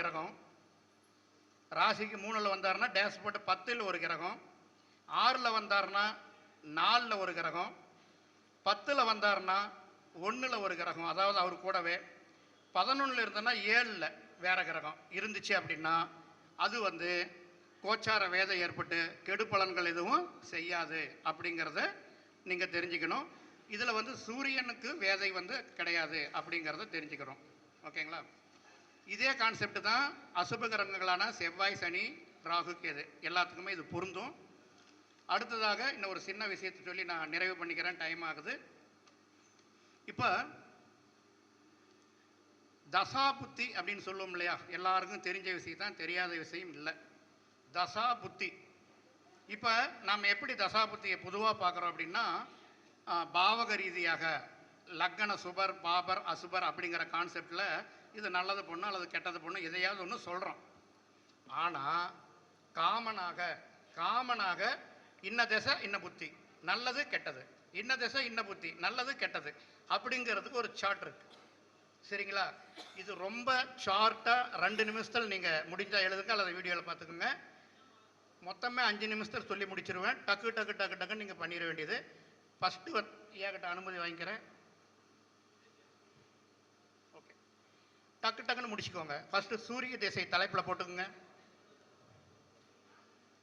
கிரகம். ராசிக்கு மூணில் வந்தாருன்னா டேஷ் போட்டு பத்தில் ஒரு கிரகம். ஆறில் வந்தாருன்னா நாலில் ஒரு கிரகம். பத்தில் வந்தாருன்னா ஒன்றில் ஒரு கிரகம். அதாவது அவர் கூடவே. பதினொன்றில் இருந்தேன்னா ஏழில் வேற கிரகம். இருந்துச்சு அப்படின்னா அது வந்து கோச்சார வேதம் ஏற்பட்டு கெடு பலன்கள் எதுவும் செய்யாது அப்படிங்கிறத நீங்கள் தெரிஞ்சுக்கணும். இதில் வந்து சூரியனுக்கு வேதை வந்து கிடையாது அப்படிங்கிறத தெரிஞ்சுக்கிறோம் ஓகேங்களா? இதே கான்செப்ட் தான் அசுப கிரகங்களான செவ்வாய் சனி ராகு கேது. எல்லாத்துக்குமே இது பொருந்தும். அடுத்ததாக இன்னும் ஒரு சின்ன விஷயத்தை சொல்லி நான் நிறைவு பண்ணிக்கிறேன். டைம் ஆகுது. இப்போ தசாபுத்தி அப்படின்னு சொல்லுவோம் இல்லையா? எல்லாருக்கும் தெரிஞ்ச விஷயம் தான் தெரியாத விஷயம் இல்லை. தசா புத்தி இப்போ நாம் எப்படி தசா புத்தியை பொதுவாக பார்க்குறோம் அப்படின்னா பாவக ரீதியாக லக்கண சுபர் பாபர் அசுபர் அப்படிங்கிற கான்செப்டில் இது நல்லது பொண்ணு அல்லது கெட்டது பொண்ணு எதையாவது ஒன்று சொல்கிறோம் ஆனால் காமனாக காமனாக இன்ன திசை இன்ன புத்தி. நல்லது கெட்டது. இன்ன திசை இன்ன புத்தி. நல்லது கெட்டது. அப்படிங்கிறதுக்கு ஒரு சார்ட் இருக்கு. சரிங்களா? இது ரொம்ப ஷார்ட்டாக ரெண்டு நிமிஷத்தில் நீங்கள் முடிஞ்சால் எழுதுங்க அல்லது வீடியோவில் பார்த்துக்குங்க. மொத்தமே அஞ்சு நிமிஷத்தில் சொல்லி முடிச்சிருவேன். டக்கு டக்கு டக்கு டக்குன்னு நீங்கள் பண்ணிட வேண்டியது. ஃபஸ்ட்டு ஏகிட்ட அனுமதி வாங்கிக்கிறேன் ஓகே டக்கு டக்குன்னு முடிச்சுக்கோங்க. ஃபஸ்ட்டு சூரிய திசை தலைப்பில் போட்டுக்குங்க.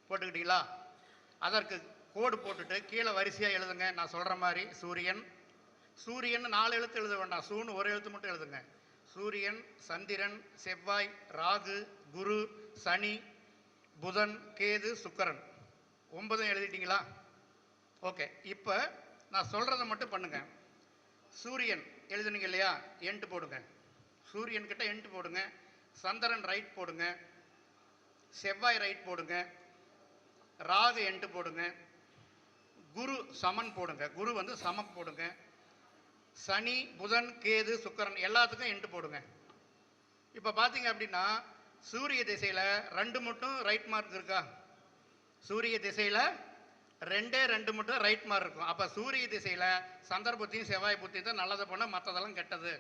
போட்டுக்கிட்டீங்களா? அதற்கு கோடு போட்டுட்டு கீழே வரிசையாக எழுதுங்க. நான் சொல்கிற மாதிரி சூரியன் சூரியன் நாலு எழுத்து எழுத வேண்டாம். சூன்னு ஒரு எழுத்து மட்டும் எழுதுங்க. சூரியன் சந்திரன் செவ்வாய் ராகு குரு சனி புதன் கேது சுக்கரன். ஒன்பதும் எழுதிட்டீங்களா? ஓகே. இப்போ நான் சொல்கிறத மட்டும் பண்ணுங்க. சூரியன் எழுதுனீங்க இல்லையா? என்ட்டு போடுங்க. சூரியன் கிட்ட எண்ட்டு போடுங்க சந்திரன் ரைட் போடுங்க செவ்வாய் ரைட் போடுங்க ராகு எண்ட் போடுங்க குரு சமன் போடுங்க குரு வந்து சமம் போடுங்க சனி புதன் கேது சுக்கரன் எல்லாத்துக்கும் எண்டு போடுங்க. இப்போ பார்த்தீங்க அப்படின்னா சூரிய திசையில் ரெண்டு மட்டும் ரைட் மார்க் இருக்கா? சூரிய திசையில் ரெண்டே ரெண்டு மட்டும் ரைட் மார்க் இருக்கும். அப்போ சூரிய திசையில் சந்திர புத்தியும் செவ்வாய் புத்தியும் தான் நல்லதை பண்ண மற்றதெல்லாம் கெட்டது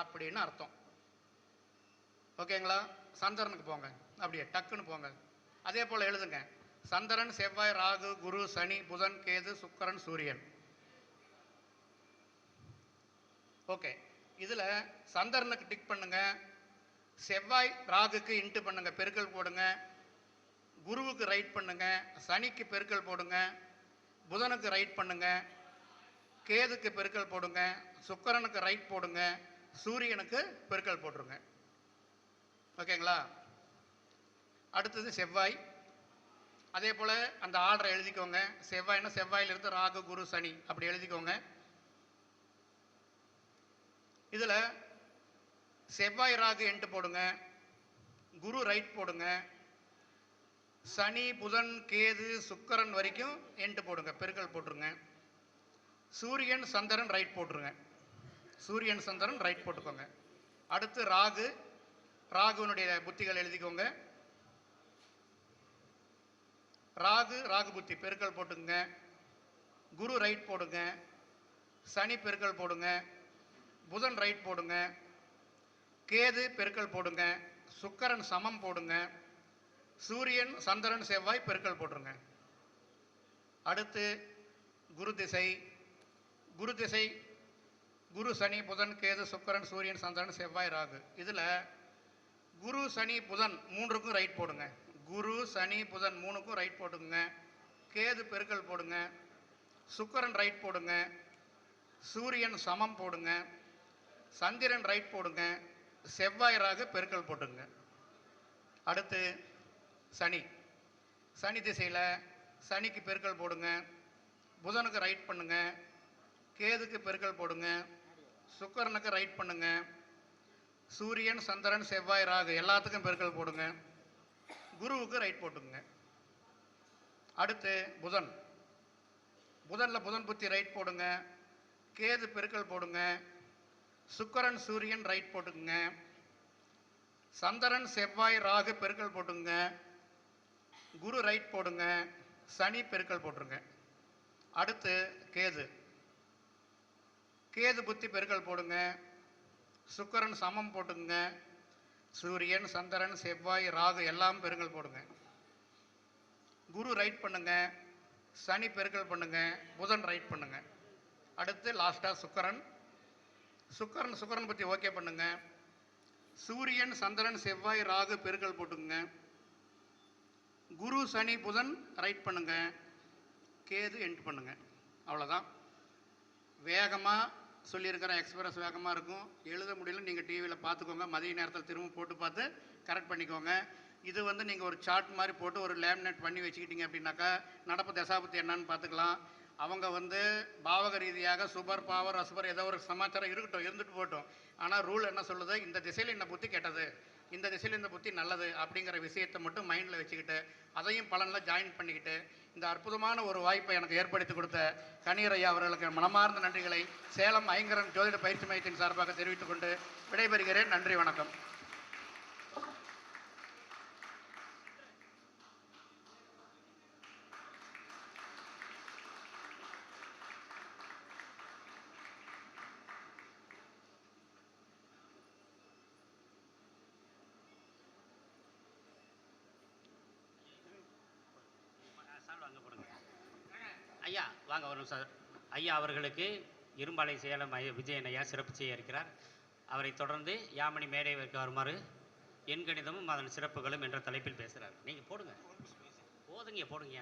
அப்படின்னு அர்த்தம். ஓகேங்களா? சந்திரனுக்கு போங்க. அப்படியே டக்குன்னு போங்க. அதே போல் எழுதுங்க. சந்திரன் செவ்வாய் ராகு குரு சனி புதன் கேது சுக்கரன் சூரியன். ஓகே. இதில் சந்திரனுக்கு டிக் பண்ணுங்க. செவ்வாய் ராகுக்கு இன்ட்டு பண்ணுங்க. பெருக்கல் போடுங்க. குருவுக்கு ரைட் பண்ணுங்க. சனிக்கு பெருக்கல் போடுங்க. புதனுக்கு ரைட் பண்ணுங்க. கேதுக்கு பெருக்கல் போடுங்க. சுக்கரனுக்கு ரைட் போடுங்க. சூரியனுக்கு பெருக்கல் போட்டுருங்க. ஓகேங்களா? அடுத்தது செவ்வாய். அதே போல் அந்த ஆர்டரை எழுதிக்கோங்க. செவ்வாய்னா செவ்வாயிலிருந்து ராகு குரு சனி. அப்படி எழுதிக்கோங்க. இதில் செவ்வாய் ராகு என்ட்டு போடுங்க. குரு ரைட் போடுங்க. சனி புதன் கேது சுக்கரன் வரைக்கும் என்ட்டு போடுங்க. பெருக்கல் போட்டுருங்க. சூரியன் சந்திரன் ரைட் போட்டுருங்க. சூரியன் சந்திரன் ரைட் போட்டுக்கோங்க. அடுத்து ராகு ராகுனுடைய புத்திகள் எழுதிக்கோங்க. ராகு ராகு புத்தி பெருக்கல் போட்டுங்க குரு ரைட் போடுங்க. சனி பெருக்கல் போடுங்க. புதன் ரைட் போடுங்க. கேது பெருக்கல் போடுங்க. சுக்கரன் சமம் போடுங்க. சூரியன் சந்திரன் செவ்வாய் பெருக்கல் போட்டுருங்க. அடுத்து குரு திசை. குரு திசை குரு சனி புதன் கேது சுக்கரன் சூரியன் சந்திரன் செவ்வாய் ராகு. இதில் குரு சனி புதன் மூன்றுக்கும் ரைட் போடுங்க. குரு சனி புதன் மூணுக்கும் ரைட் போட்டுக்குங்க. கேது பெருக்கல் போடுங்க. சுக்கரன் ரைட் போடுங்க. சூரியன் சமம் போடுங்க. சந்திரன் ரைட் போடுங்க. செவ்வாய் ராகு பெருக்கல் போட்டுங்க அடுத்து சனி. சனி திசையில் சனிக்கு பெருக்கல் போடுங்க. புதனுக்கு ரைட் பண்ணுங்க. கேதுக்கு பெருக்கல் போடுங்க. சுக்கரனுக்கு ரைட் பண்ணுங்கள் சூரியன் சந்திரன் செவ்வாய் ராகு எல்லாத்துக்கும் பெருக்கல் போடுங்க. குருவுக்கு ரைட் போட்டுங்க அடுத்து புதன். புதனில் புதன் புத்தி ரைட் போடுங்க. கேது பெருக்கல் போடுங்க. சுக்கரன் சூரியன் ரைட் போட்டுக்குங்க. சந்திரன் செவ்வாய் ராகு பெருக்கல் போட்டுங்க குரு ரைட் போடுங்க. சனி பெருக்கல் போட்டுருங்க. அடுத்து கேது. கேது புத்தி பெருக்கல் போடுங்க. சுக்கரன் சமம் போட்டுங்க சூரியன் சந்திரன் செவ்வாய் ராகு எல்லாம் பெருங்கல் போடுங்க. குரு ரைட் பண்ணுங்க. சனி பெருக்கல் பண்ணுங்க. புதன் ரைட் பண்ணுங்க. அடுத்து லாஸ்ட்டாக சுக்கரன். சுக்கரன் சுக்கரன் பற்றி ஓகே பண்ணுங்க. சூரியன் சந்திரன் செவ்வாய் ராகு பெருக்கல் போட்டுங்க குரு சனி புதன் ரைட் பண்ணுங்க. கேது என்ட் பண்ணுங்க. அவ்வளோதான் வேகமாக சொல்லியிருக்கிறேன் எக்ஸ்பிரஸ் வேகமாக இருக்கும். எழுத முடியல நீங்கள் டிவியில் பார்த்துக்கோங்க. மதிய நேரத்தில் திரும்ப போட்டு பார்த்து கரெக்ட் பண்ணிக்கோங்க. இது வந்து நீங்கள் ஒரு சார்ட் மாதிரி போட்டு ஒரு லேமினேட் பண்ணி வச்சுக்கிட்டீங்க அப்படின்னாக்கா நடப்பு தசாபத்து என்னன்னு பார்த்துக்கலாம். அவங்க வந்து பாவக ரீதியாக சுபர் பாவர் அசுபர் ஏதோ ஒரு சமாச்சாரம் இருக்கட்டும் இருந்துட்டு போட்டோம் ஆனால் ரூல் என்ன சொல்லுது? இந்த திசையில் என்னை புத்தி கெட்டது? இந்த திசையில் இந்த புத்தி நல்லது அப்படிங்கிற விஷயத்தை மட்டும் மைண்டில் வச்சுக்கிட்டு அதையும் பலனில் ஜாயின் பண்ணிக்கிட்டு இந்த அற்புதமான ஒரு வாய்ப்பை எனக்கு ஏற்படுத்தி கொடுத்த கணீர் அவர்களுக்கு மனமார்ந்த நன்றிகளை சேலம் ஐங்கரன் ஜோதிட பயிற்சி மையத்தின் சார்பாக தெரிவித்துக் கொண்டு விடைபெறுகிறேன். நன்றி வணக்கம். ஐயா வாங்க வரும் சார். ஐயா அவர்களுக்கு இரும்பாலை சேலம் விஜயன் ஐயா சிறப்பு செய்ய இருக்கிறார். அவரை தொடர்ந்து யாமணி மேடைவிற்கு வருமாறு எண்கணிதமும் அதன் சிறப்புகளும் என்ற தலைப்பில் பேசுகிறார் நீங்கள் போடுங்க. போதுங்க போடுங்க